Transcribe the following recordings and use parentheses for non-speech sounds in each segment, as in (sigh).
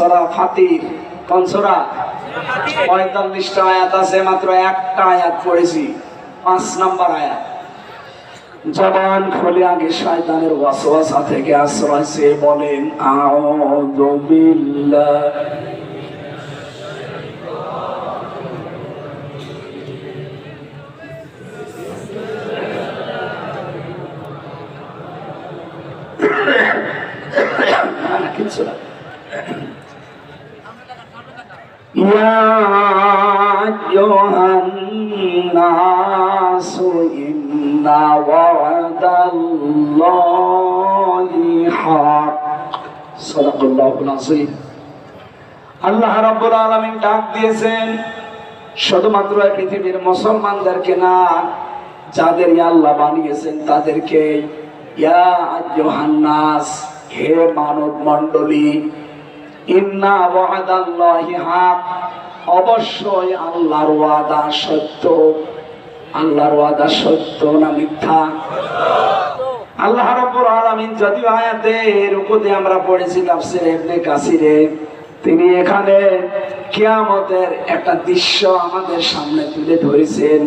সরা ফাতির কোন সরা? পঁয়তাল্লিশটা আয়াত আছে মাত্র একটা আয়াত পড়েছি পাঁচ নাম্বার আয়াত। জবান খুলে আগে শয়তানের ওয়াসওয়াসা থেকে আশ্রয় সে বলেন আউযু বিল্লাহ। (coughs) না, না, কিচ্ছু না يا أيها الناس إن وعد الله حق صدق الله العظيم আল্লাহ রাব্বুল আলামিন ডাক দিয়েছেন শুধুমাত্র এই পৃথিবীর মুসলমানদেরকে না যাদের আল্লাহ বানিয়েছেন তাদেরকে ইয়া আইয়ুহান নাস হে মানব মণ্ডলী অবশ্যই আল্লাহর ওয়াদা সত্য। আল্লাহর ওয়াদা সত্য না মিথ্যা? আল্লাহ আলামিন উপরে আমরা পড়েছি তাফসীর ইবনে কাসিরে, তিনি এখানে কিয়ামতের একটা দৃশ্য আমাদের সামনে তুলে ধরেছেন।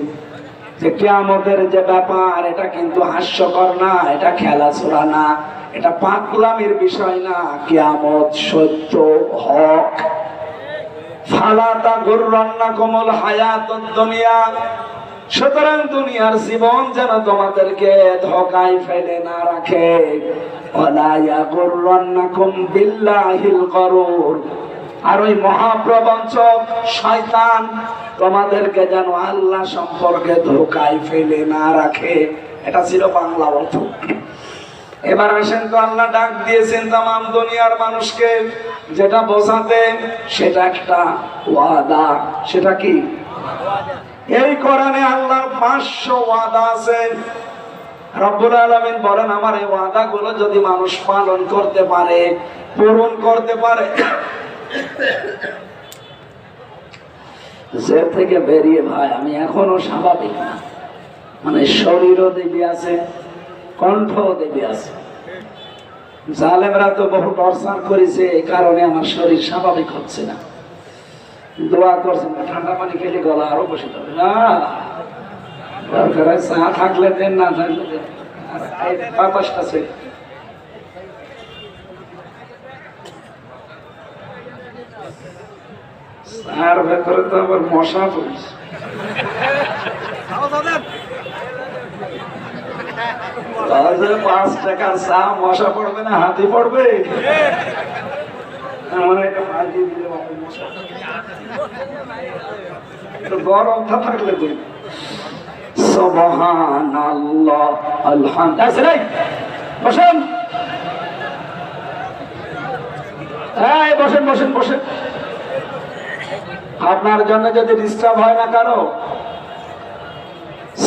যে কিয়ামতের যে ব্যাপার, এটা কিন্তু হাস্যকর না, এটা খেলাধুলা না। এটা পাগলামির বিষয় না, কিয়ামত সত্য হক। ফালাতা গুররান্না কমল হায়াত দুনিয়া। সুতরাং দুনিয়ার জীবন যেন তোমাদেরকে ধোকায় ফেলে না রাখে। আর ওই মহাপ্রবঞ্চক শয়তান তোমাদেরকে যেন আল্লাহ সম্পর্কে ধোকায় ফেলে না রাখে। এটা ছিল বাংলা অর্থ। এবার আসেন তো আল্লাহ ডাক দিয়েছেন তাম দুনিয়ার মানুষকে। যেটা বোঝাতে সেটা একটা ওয়াদা। সেটা কি? এই কোরআনে আল্লাহর পাঁচশো ওয়াদা আছে। রব্বুল আলমিন বলেন, আমার এই ওয়াদাগুলো যদি মানুষ পালন করতে পারে, পূরণ করতে পারে, যে থেকে বেরিয়ে ভাই, আমি এখনও স্বাভাবিক না। মানে শরীরও দেবী আছে। কণ্ঠও দেবী আছে। জালেমরা তো বহু টর্চার করেছে এই কারণে আমার শরীর স্বাভাবিক হচ্ছে না। দোয়া করছেন না, ঠান্ডা পানি খেলে গলা আরও বসে যাবে। না দরকার চা থাকলে দেন না থাকলে দেন। বাতাসটা আছে। ভেতরে তো আবার মশা পড়েছে। তাহলে পাঁচ মশা পড়বে না, হাতি পড়বে? তো গরমটা থাকলে বসেন। বসেন আপনার জন্য যদি ডিস্টার্ব হয় না কারও?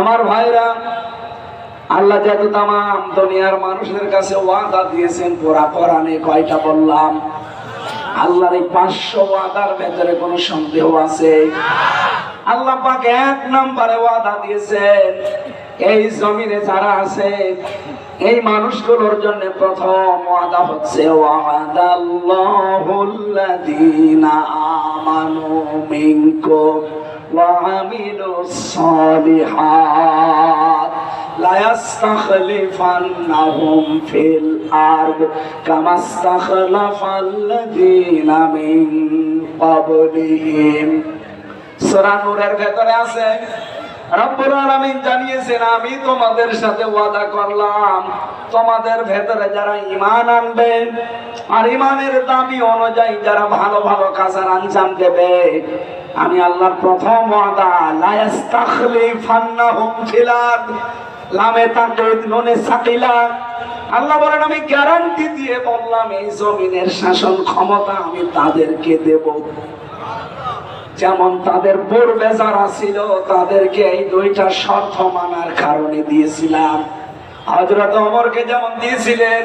আমার ভাইরা, আল্লাহ যেহেতু তাম দুনিয়ার মানুষের কাছে ওয়াদা দিয়েছেন, পুরা কোরআনে কয়টা বললাম? আল্লাহর এই পাঁচশো ওয়াদার ভেতরে কোনো সন্দেহ আছে? আল্লাহ পাক এক নম্বরে ওয়াদা দিয়েছেন, এই জমিনে যারা আছে, এই মানুষগুলোর জন্য প্রথম ওয়াদা হচ্ছে, ওয়াদাল্লাহুল্লাযীনা আমানু মিনকুম। وعملوا الصالحات ليستخلفنهم في الأرض كما استخلف الذين من قبلهم সূরা নূরের ভেতরে আছে আমি তোমাদের সাথে করলাম, তোমাদের ভেতরে যারা আনবে, আর অনুযায়ী যারা ভালো ভালো আঞ্জাম দেবে, আমি আল্লাহর প্রথম ওয়াদা আল্লাহ বলেন, আমি গ্যারান্টি দিয়ে বললাম, এই জমিনের শাসন ক্ষমতা আমি তাদেরকে দেব। যেমন তাদের পূর্বে যারা ছিল, তাদেরকে এই দুইটা শর্ত মানার কারণে দিয়েছিলাম। হজরত অমরকে যেমন দিয়েছিলেন,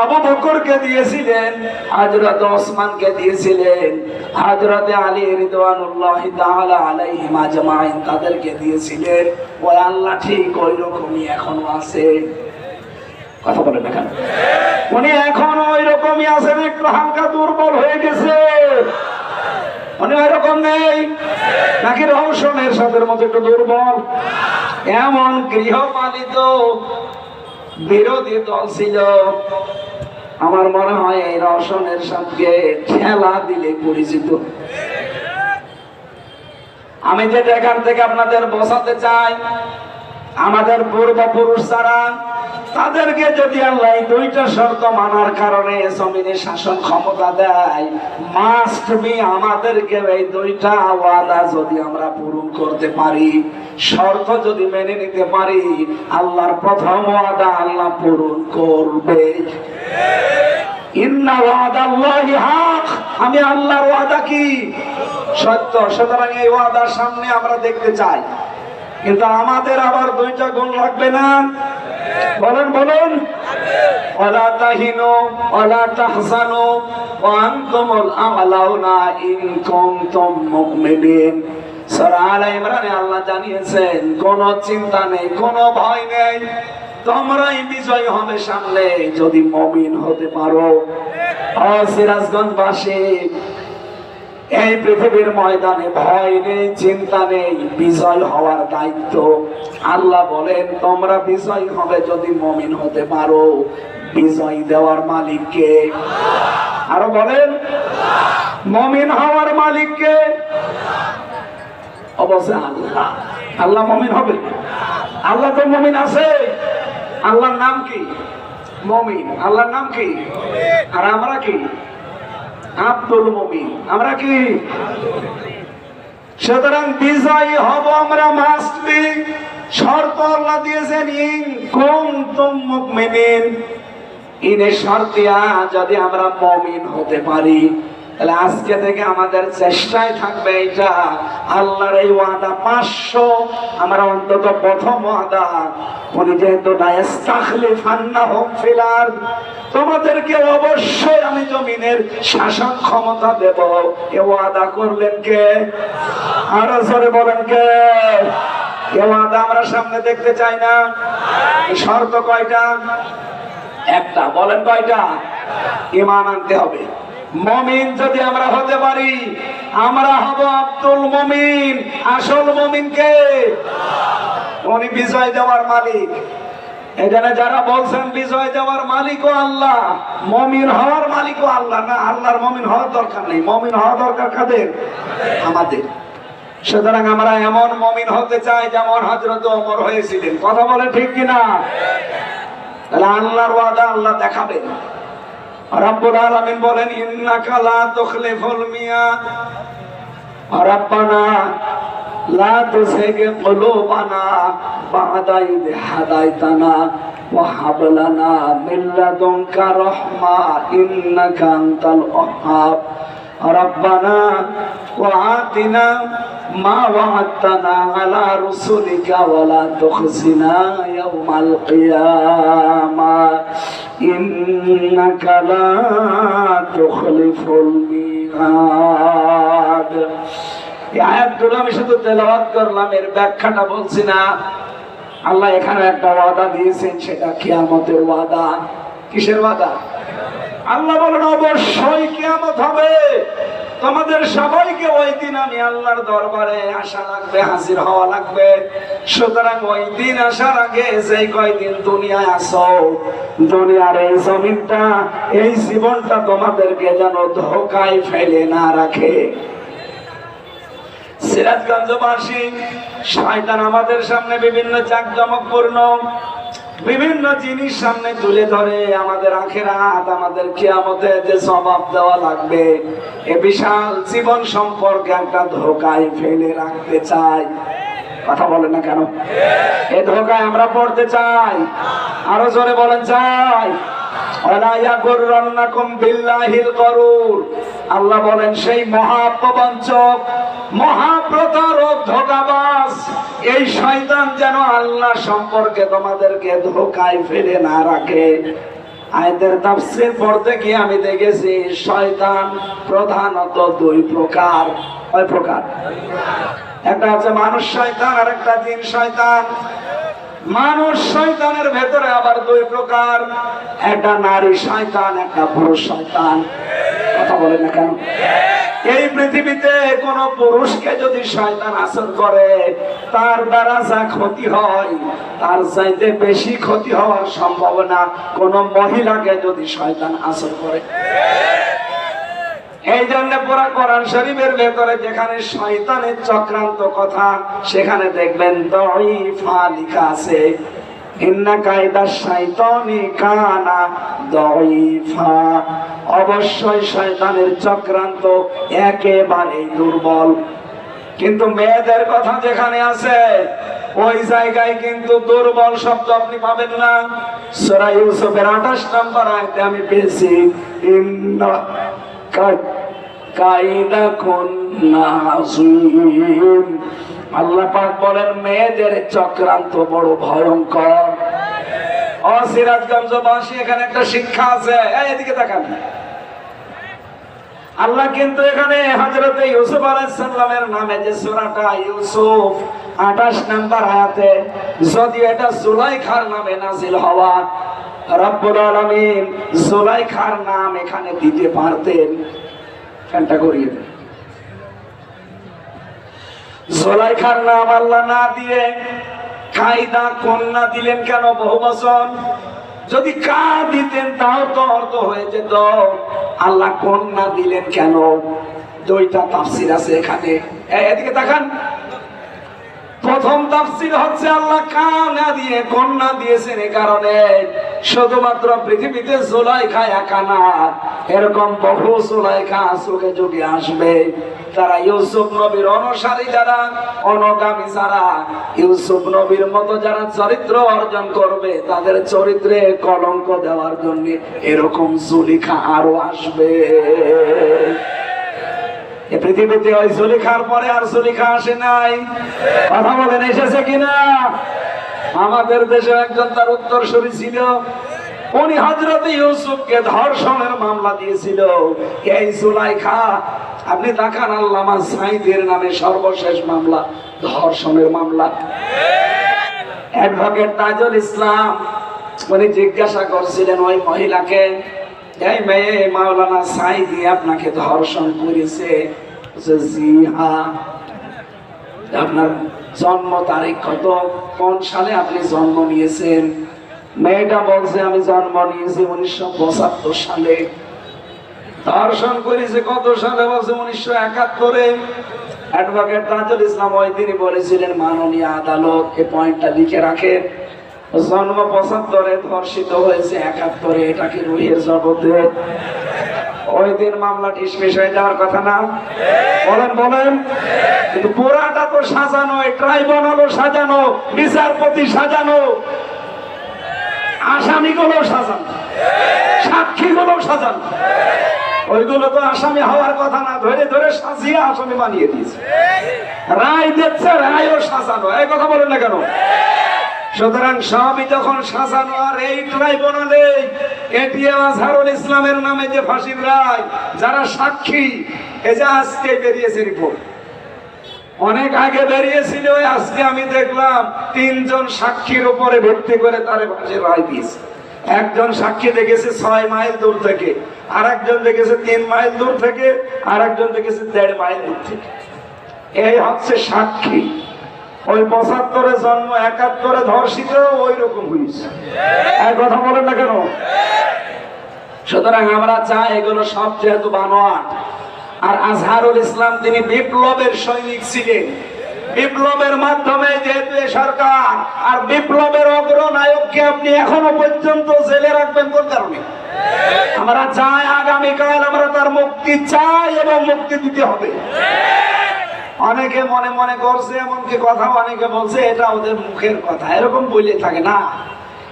আবু বকরকে দিয়েছিলেন হজরত ওসমানকে দিয়েছিলেন হজরত আলী রিদওয়ানুল্লাহ তাআলা আলাইহিম আজমাইন তাদেরকে দিয়েছিলেন। ওই আল্লাহ ঠিক ওই রকমই এখনও আছে। কথা বলেন এখানে উনি এখন ওই রকমই আছেন, একটু হালকা দুর্বল হয়ে গেছে। উনি ওই রকম নেই। নাকি রহস্যের সাথে মতো একটু দুর্বল। এমন গৃহপালিত বিরোধী দল ছিল। আমার মনে হয় এই রসনের সাথে ঠেলা দিলে পরিচিত। আমি যেটা এখান থেকে আপনাদের বসাতে চাই আমাদের পূর্বপুরুষ যারা, তাদেরকে যদি আল্লাহ দুইটা শর্ত মানার কারণে জমিনে শাসন ক্ষমতা দেয় মাস্ট বি আমাদেরকে এই দুইটা ওয়াদা যদি আমরা পূরণ করতে পারি, শর্ত যদি মেনে নিতে পারি, আল্লাহর প্রথম ওয়াদা আল্লাহ পূরণ করবে। আমি আল্লাহর ওয়াদা কি? সত্য, সুতরাং এই ওয়াদার সামনে আমরা দেখতে চাই। কিন্তু আমাদের আবার দুইটা গুণ লাগবে না। বলেন, বলুন। সূরা আলে ইমরানে আল্লাহ জানিয়েছেন, কোনো চিন্তা নেই, কোনো ভয় নেই। তোমরাই বিজয় হবে সামনে, যদি মমিন হতে পারো। সিরাজগঞ্জবাসী এই পৃথিবীর ময়দানে ভয় নেই, চিন্তা নেই, বিজয় হওয়ার দায়িত্ব। আল্লাহ বলেন, তোমরা বিজয় হবে যদি মমিন হতে পারো। বিজয় দেওয়ার মালিককে আরও বলেন, মমিন হওয়ার মালিককে অবশ্যই আল্লাহ। আল্লাহ মমিন হবে। আল্লাহ তো মমিন আছে। আল্লাহর নাম কি? মমিন। আল্লাহর নাম কি? আর আমরা কি? আব্দুল মমিন। আমরা কি? সুতরাং বিজয়ী হব আমরা মাস্ট শর্ত আল্লাহ দিয়েছেন, ইন কুনতুম মুমিনিন। ইনে শর্তিয়া যদি আমরা মমিন হতে পারি। তাহলে আজকে থেকে আমাদের চেষ্টায় থাকবে এটা আল্লাহর এই ওয়াদা পাঁচশো। আমরা অন্তত প্রথম ওয়াদা, উনি যেহেতু তোমাদেরকে অবশ্যই জমিনের শাসন ক্ষমতা দেব। এ ওয়াদা করলেন কে? আরও জোরে বলেন কে? এ ওয়াদা আমরা সামনে দেখতে চাই না। শর্ত কয়টা? একটা, বলেন কয়টা? ইমান আনতে হবে। মমিন যদি আমরা হতে পারি, আমরা হব আব্দুল মমিন। আসল মমিন কে? উনি বিজয় দেওয়ার মালিক। এখানে যারা বলছেন বিজয় দেওয়ার মালিকও আল্লাহ, মমিন হওয়ার মালিকও আল্লাহ। না, আল্লাহর মমিন হওয়ার দরকার নেই। মমিন হওয়া দরকার কাদের? আমাদের। সুতরাং আমরা এমন মমিন হতে চাই যেমন হজরত অমর হয়েছিলেন। কথা বলে ঠিক কিনা? তাহলে আল্লাহর ওয়াদা আল্লাহ দেখাবেন। রব্বুল আলামিন বলেন, ইন্নাকা লা তুখলিফুল মিয়াদ রব্বানা لا تزغ قلوبنا بعد إذ هديتنا وهب لنا من لدنك رحمة إنك أنت الأحاب ربنا وآتنا ما وعدتنا على رسلك ولا تخزنا يوم القيامة. إنك لا تخلف الميعاد. এই আমি শুধু তেলাওয়াত করলাম, এর ব্যাখ্যাটা বলছি না। আল্লাহ এখানে একটা ওয়াদা দিয়েছেন, সেটা কিয়ামতের ওয়াদা। কিসের ওয়াদা? আল্লাহ বলেন, অবশ্যই কিয়ামত হবে। তোমাদের সবাইকে ওই দিন আমি আল্লাহর দরবারে আসা লাগবে, হাজির হওয়া লাগবে। সুতরাং ওই দিন আসার আগে যে কয়দিন দুনিয়ায় আসো, দুনিয়ার এই জমিনটা, এই জীবনটা তোমাদেরকে যেন ধোকায় ফেলে না রাখে। সিরাজগঞ্জবাসী, শয়তান আমাদের সামনে বিভিন্ন জাকজমকপূর্ণ, বিভিন্ন জিনিস সামনে তুলে ধরে আমাদের আখের হাত আমাদের কিয়ামতে যে জবাব দেওয়া লাগবে, এ বিশাল জীবন সম্পর্কে একটা ধোকায় ফেলে রাখতে চাই। কথা বলেন না কেন? এ ধোকায় আমরা পড়তে চাই। আরও জোরে বলেন, চাই। আল্লাহ বলেন, সেই মহাপ্রবঞ্চক, মহাপ্রতারক ধোকাবাজ, এই শয়তান যেন আল্লাহ সম্পর্কে তোমাদেরকে ধোকায় ফেলে না রাখে। আয়দের তাফসীর পড়তে গিয়ে আমি দেখেছি, শয়তান প্রধানত দুই প্রকার। কয় প্রকার? একটা হচ্ছে মানুষ শয়তান আর একটা জিন শয়তান। মানুষ শয়তানের ভেতরে আবার দুই প্রকার। একটা নারী শয়তান, একটা পুরুষ শয়তান। কথা বলে না কেন? এই পৃথিবীতে কোন পুরুষকে যদি শয়তান আসর করে, তার দ্বারা যা ক্ষতি হয়, তার চাইতে বেশি ক্ষতি হওয়ার সম্ভাবনা কোন মহিলাকে যদি শয়তান আসর করে। পুরা কোরআন শরীফের ভেতরে যেখানে শয়তানের চক্রান্ত কথা, সেখানে দেখবেন আছে। ইন্না কায়দা শয়তানি কানা অবশ্যই শয়তানের চক্রান্ত দুর্বল। কিন্তু মেয়েদের কথা যেখানে আছে, ওই জায়গায় কিন্তু দুর্বল শব্দ আপনি পাবেন না। সূরা ইউসুফের 28 নম্বর আয়াতে আমি পেয়েছি কাইদা আযীম। আল্লাহ পাক বলেন, মেয়েদের চক্রান্ত বড় ভয়ঙ্কর। ও সিরাজগঞ্জবাসী এখানে একটা শিক্ষা আছে। এদিকে তাকান। আল্লাহ কিন্তু এখানে হযরত ইউসুফ আলাইহিস সালামের নামে যে সূরাটা ইউসুফ 28 নাম্বার আয়াতে, যদি এটা জুলাইখার নামে নাজিল হওয়া, রব্বুল আলামিন জুলাইখার নাম এখানে দিতে পারতেন। ফ্যানটা করিয়ে দেন খান নাম আল্লাহ না দিয়ে কায়দা কন্যা দিলেন কেন বহু বছর যদি কা দিতেন তাও তো অর্থ হয়ে যেত। আল্লাহ কন্যা দিলেন কেন? দুইটা তাফসির আছে এখানে। এদিকে তাকান। প্রথম তাফসির হচ্ছে আল্লাহ কানা দিয়ে, কন্যা দিয়েছেন এ কারণে। শুধুমাত্র পৃথিবীতে জোলাইখা একা না, এরকম বহু জোলাইখা চোখে যুগে আসবে, তারা ইউসুফ নবীর অনুসারী যারা, অনগামী যারা, ইউসুফ নবীর মতো যারা চরিত্র অর্জন করবে, তাদের চরিত্রে কলঙ্ক দেওয়ার জন্য এরকম জুলিখা আরও আসবে। পৃথিবীতে ওই জুলিখার পরে আর জুলিখা আসে নাই। কথা বলেন, এসেছে কিনা? আমাদের দেশে একজন তার উত্তর উত্তরসূরি ছিল। উনি হজরত ইউসুফকে ধর্ষণের মামলা দিয়েছিল। এই জুলাইখা আপনি দেখান আল্লামা সাইদের নামে সর্বশেষ মামলা, ধর্ষণের মামলা। অ্যাডভোকেট তাজুল ইসলাম, উনি জিজ্ঞাসা করছিলেন, ওই মহিলাকে এই মেয়ে মাওলানা সাইদি আপনাকে ধর্ষণ করেছে আপনার জন্ম তারিখ কত? কোন সালে আপনি জন্ম নিয়েছেন? মেয়েটা বলছে, আমি জন্ম নিয়েছি উনিশশো পঁচাত্তর সালে। ধর্ষণ করেছে কত সালে বলছে, উনিশশো একাত্তরে? অ্যাডভোকেট তাজুল ইসলাম ওই দিনই বলেছিলেন, মাননীয় আদালত এই পয়েন্টটা লিখে রাখেন। জন্ম পঁচাত্তরে ধর্ষিত হয়েছে একাত্তরে, এটা কি রুহের জগতে? ওই দিন মামলা ডিসমিস হয়ে যাওয়ার কথা না? বলেন বলেন। কিন্তু পুরাটা তো সাজানো ট্রাইব্যুনালও সাজানো, বিচারপতি সাজানো। আসামিগুলো সাজানো সাক্ষীগুলো সাজানো। ওইগুলো তো আসামি হওয়ার কথা না, ধরে ধরে সাজিয়ে আসামি বানিয়ে দিয়েছে। রায় দিচ্ছে, রায়ও সাজানো। এই কথা বলেন না কেন? সুতরাং সবই যখন সাজানো আর এই ট্রাইব্যুনালে এটিএম আজহারুল ইসলামের নামে যে ফাঁসির রায়, যারা সাক্ষী, এ যে আজকে বেরিয়েছে রিপোর্ট অনেক আগে বেরিয়েছিল আজকে আমি দেখলাম তিনজন সাক্ষীর উপরে ভিত্তি করে তারে ফাঁসির রায় দিয়েছে। একজন সাক্ষী দেখেছে ছয় মাইল দূর থেকে আর একজন দেখেছে তিন মাইল দূর থেকে আর একজন দেখেছে দেড় মাইল দূর থেকে। এই হচ্ছে সাক্ষী। ওই পঁচাত্তরে জন্ম একাত্তরে ধর্ষিত ওই রকম হয়েছে এক কথা বলেন না কেন? সুতরাং আমরা চাই এগুলো সব যেহেতু বানোয়াট। আর আজহারুল ইসলাম তিনি বিপ্লবের সৈনিক ছিলেন। বিপ্লবের মাধ্যমে যেহেতু সরকার আর বিপ্লবের অগ্রনায়ককে আপনি এখনও পর্যন্ত জেলে রাখবেন কোন কারণে? আমরা চাই আগামীকাল আমরা তার মুক্তি চাই এবং মুক্তি দিতে হবে। অনেকে মনে মনে করছে, এমনকি কথা অনেকে বলছে, এটা ওদের মুখের কথা। এরকম বলে থাকে না।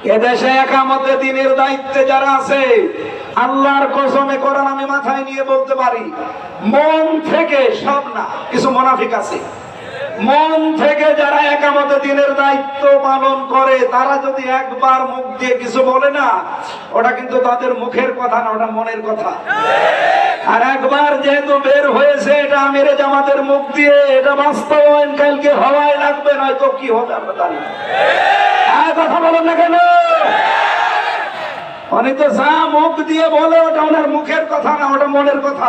এদেশে একামতে দিনের দায়িত্বে যারা আছে, আল্লাহর কসমে করান আমি মাথায় নিয়ে বলতে পারি, মন থেকে সব না, কিছু মোনাফিক আছে। মন থেকে যারা একামতে দিনের দায়িত্ব পালন করে, তারা যদি একবার মুখ দিয়ে কিছু বলে না, ওটা কিন্তু তাদের মুখের কথা না, ওটা মনের কথা। আর একবার যেহেতু বের হয়েছে, এটা আমির জামাতের মুখ দিয়ে, এটা বাস্তবায়ন কালকে হওয়াই লাগবে, নয়তো কি হবে আমরা জানি কথা বলেন না কেন? অনেক তো যা মুখ দিয়ে বলে, ওটা ওনার মুখের কথা না, ওটা মনের কথা।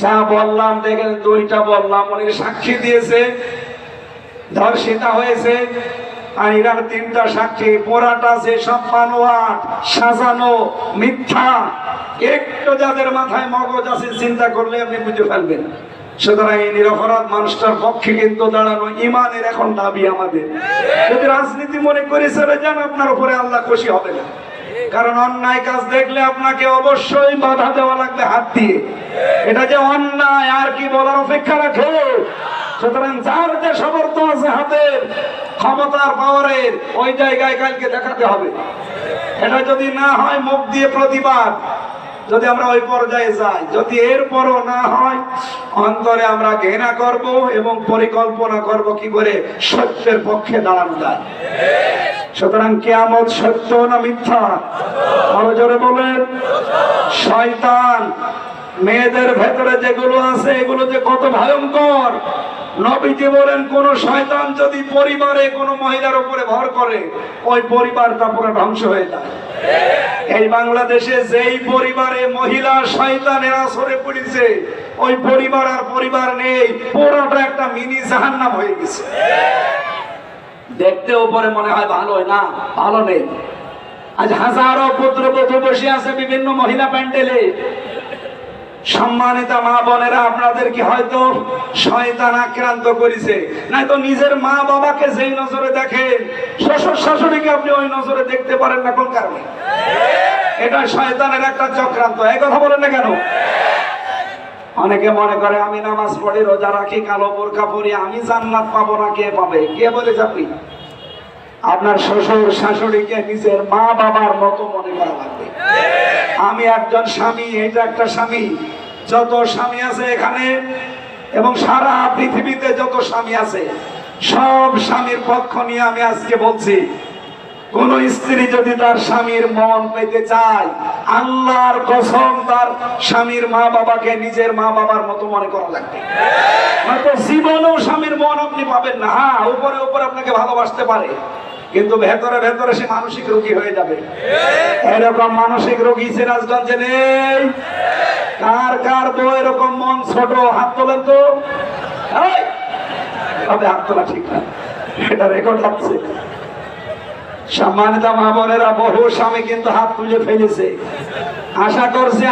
যা বললাম, দেখেন দুইটা বললাম, অনেক সাক্ষী দিয়েছে, ধর্ষিতা হয়েছে, আর এরার তিনটা সাক্ষী। পোড়াটা যে সব সাজানো, মিথ্যা, একটু যাদের মাথায় মগজ আছে, চিন্তা করলে আপনি বুঝে ফেলবেন। সুতরাং এই নিরপরাধ মানুষটার পক্ষে কিন্তু দাঁড়ানো ইমানের এখন দাবি আমাদের। যদি রাজনীতি মনে করে যান আপনার উপরে আল্লাহ খুশি হবে না। কারণ অন্যায় কাজ দেখলে আপনাকে অবশ্যই বাধা দেওয়া লাগবে হাত দিয়ে। এটা যে অন্যায়, আর কি বলার অপেক্ষা রাখে? সুতরাং যার যে সমর্থ আছে হাতের, ক্ষমতার পাওয়ারের, ওই জায়গায় কালকে দেখাতে হবে। এটা যদি না হয়, মুখ দিয়ে প্রতিবাদ। যদি আমরা ওই পর্যায়ে যাই, যদি এরপরও না হয়, অন্তরে আমরা ঘৃণা করব এবং পরিকল্পনা করব কি করে সত্যের পক্ষে দাঁড়ানো যায়। সুতরাং কেয়ামত সত্য না মিথ্যা? বলেন। শয়তান মেয়েদের ভেতরে যেগুলো আছে, এগুলো যে কত ভয়ঙ্কর। নবীজি বলেন, কোন শয়তান যদি পরিবারে কোন মহিলার উপরে ভর করে, ওই পরিবারটা পুরো ধ্বংস হয়ে যায়। এই বাংলাদেশে যেই পরিবারে মহিলা শয়তানের আসরে পড়েছে, ওই পরিবার আর পরিবার নেই, পুরোটা একটা মিনি জাহান্নাম হয়ে গেছে। দেখতে উপরে মনে হয় ভালো না? ভালো নেই। আজ হাজারো পুত্রবধূ বসে আছে বিভিন্ন মহিলা প্যান্ডেলে। সম্মানিতা মা বোনেরা আপনাদেরকে হয়তো শয়তান আক্রান্ত করেছে? নাই তো নিজের মা বাবাকে যেই নজরে দেখেন শ্বশুর শাশুড়িকে আপনি ওই নজরে দেখতে পারেন না কোন কারণে? এটা শয়তানের একটা চক্রান্ত। এই কথা বলেন না কেন? অনেকে মনে করে, আমি নামাজ পড়ি, রোজা রাখি, কালো বোরখা পরি, আমি জান্নাত পাবো না, কে পাবে? কে বলে আপনি? আপনার শ্বশুর শাশুড়িকে নিজের মা বাবার মতো মনে করা লাগবে। আমি একজন স্বামী এটা একটা স্বামী, যত স্বামী আছে এখানে এবং সারা পৃথিবীতে যত স্বামী আছে, সব স্বামীর পক্ষ নিয়ে আমি আজকে বলছি, কোন স্ত্রী যদি তার স্বামীর মন পেতে চায়, আল্লাহর কসম তার স্বামীর মা বাবাকে নিজের মা বাবার মতো মনে করা লাগবে। জীবনেও স্বামীর মন আপনি পাবেন না। হ্যাঁ উপরে উপরে আপনাকে ভালোবাসতে পারে। কিন্তু ভেতরে ভেতরে সে মানসিক রোগী হয়ে যাবে। এরকম মানসিক রোগী সিরাজগঞ্জে নেই। কার কার বউ এরকম মন ছোট, হাত তোলেন তো। তবে হাত তোলা ঠিক না। এটা রেকর্ড হচ্ছে সম্মানিত মা বহু স্বামী কিন্তু হাত তুলে ফেলেছে। আশা করছি